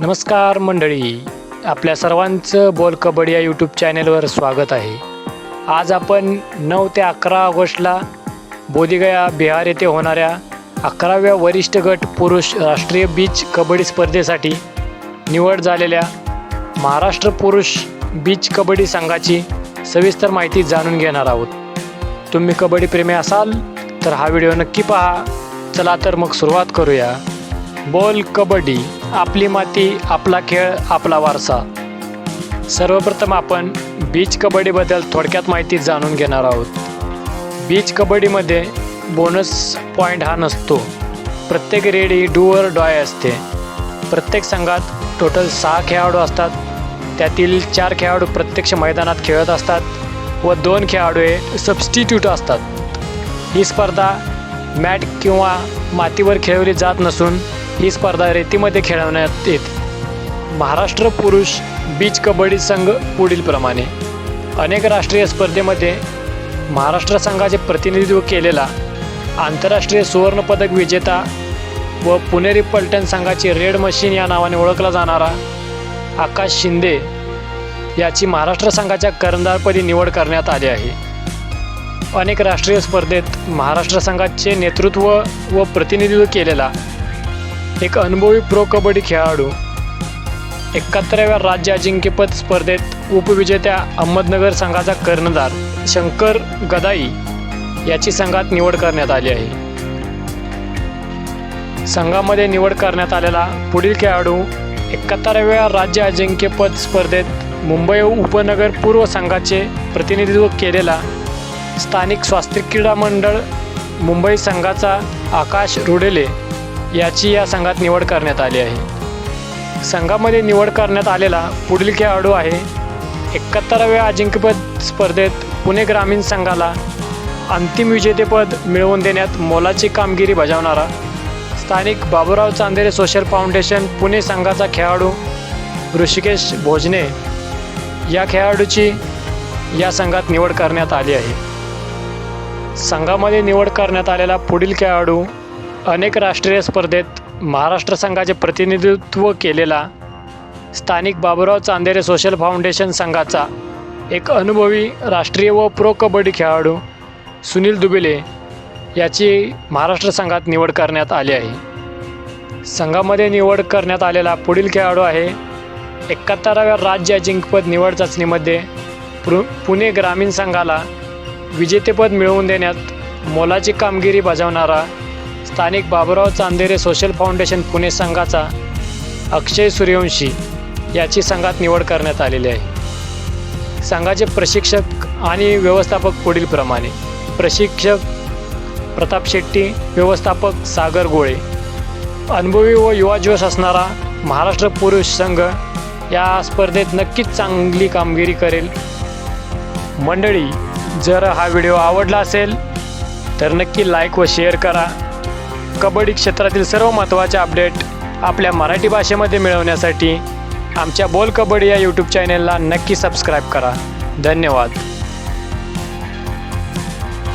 नमस्कार मंडळी आपल्या सर्वांचं बोल कबड्डी या यूट्यूब चॅनेलवर स्वागत आहे. आज आपण नऊ ते अकरा ऑगस्टला बोधिगया बिहार येथे होणाऱ्या अकराव्या वरिष्ठ गट पुरुष राष्ट्रीय बीच कबड्डी स्पर्धेसाठी निवड झालेल्या महाराष्ट्र पुरुष बीच कबड्डी संघाची सविस्तर माहिती जाणून घेणार आहोत. तुम्ही कबड्डी प्रेमी असाल तर हा व्हिडिओ नक्की पहा. चला तर मग सुरुवात करूया. बोल कबड्डी आपली माती आपला खेळ आपला वारसा. सर्वप्रथम आपण बीच कबड्डीबद्दल थोडक्यात माहिती जाणून घेणार आहोत. बीच कबड्डीमध्ये बोनस पॉईंट हा नसतो. प्रत्येक रेड ही डूअर डॉय असते. प्रत्येक संघात टोटल सहा खेळाडू असतात. त्यातील चार खेळाडू प्रत्यक्ष मैदानात खेळत असतात व दोन खेळाडू हे सबस्टिट्यूट असतात. ही स्पर्धा मॅट किंवा मातीवर खेळवली जात नसून ही स्पर्धा रेतीमध्ये खेळवण्यात येत. महाराष्ट्र पुरुष बीच कबड्डी संघ पुढीलप्रमाणे अनेक राष्ट्रीय स्पर्धेमध्ये महाराष्ट्र संघाचे प्रतिनिधित्व केलेला आंतरराष्ट्रीय सुवर्णपदक विजेता व पुणेरी पलटण संघाची रेड मशीन या नावाने ओळखला जाणारा आकाश शिंदे याची महाराष्ट्र संघाच्या कर्णधारपदी निवड करण्यात आली आहे. अनेक राष्ट्रीय स्पर्धेत महाराष्ट्र संघाचे नेतृत्व व प्रतिनिधित्व केलेला एक अनुभवी प्रो कबड्डी खेळाडू एकाहत्तराव्या राज्य अजिंक्यपद स्पर्धेत उपविजेत्या अहमदनगर संघाचा कर्णधार शंकर गदाई याची संघात निवड करण्यात आली आहे. संघामध्ये निवड करण्यात आलेला पुढील खेळाडू एकाहत्तराव्या राज्य अजिंक्यपद स्पर्धेत मुंबई उपनगर पूर्व संघाचे प्रतिनिधित्व केलेला स्थानिक स्वास्थ्य क्रीडा मंडळ मुंबई संघाचा आकाश रुडेले याची या संघात निवड करण्यात आली आहे. संघामध्ये निवड करण्यात आलेला पुढील खेळाडू आहे. एकाहत्तराव्या अजिंक्यपद स्पर्धेत पुणे ग्रामीण संघाला अंतिम विजेतेपद मिळवून देण्यात मोलाची कामगिरी बजावणारा स्थानिक बाबूराव चांदेरे सोशल फाउंडेशन पुणे संघाचा खेळाडू ऋषिकेश भोजने या खेळाडूची या संघात निवड करण्यात आली आहे. संघामध्ये निवड करण्यात आलेला पुढील खेळाडू अनेक राष्ट्रीय स्पर्धेत महाराष्ट्र संघाचे प्रतिनिधित्व केलेला स्थानिक बाबूराव चांदेरे सोशल फाउंडेशन संघाचा एक अनुभवी राष्ट्रीय व प्रो कबड्डी खेळाडू सुनील दुबेले याची महाराष्ट्र संघात निवड करण्यात आली आहे. संघामध्ये निवड करण्यात आलेला पुढील खेळाडू आहे एकाहत्तराव्या राज्य अजिंक्यपद निवड चाचणीमध्ये पुणे ग्रामीण संघाला विजेतेपद मिळवून देण्यात मोलाची कामगिरी बजावणारा स्थानिक बाबूराव चांदेरे सोशल फाउंडेशन पुणे संघाचा अक्षय सूर्यवंशी याची संघात निवड करण्यात आलेली आहे. संघाचे प्रशिक्षक आणि व्यवस्थापक पुढीलप्रमाणे. प्रशिक्षक प्रताप शेट्टी व्यवस्थापक सागर गोळे. अनुभवी व युवा जोश असणारा महाराष्ट्र पुरुष संघ या स्पर्धेत नक्कीच चांगली कामगिरी करेल. मंडळी जर हा व्हिडिओ आवडला असेल तर नक्की लाईक व शेअर करा. कबड्डी क्षेत्रातील सर्व महत्त्वाचे अपडेट आपल्या मराठी भाषेमध्ये मिळवण्यासाठी आमच्या बोल कबड्डी या यूट्यूब चॅनेलला नक्की सबस्क्राईब करा. धन्यवाद.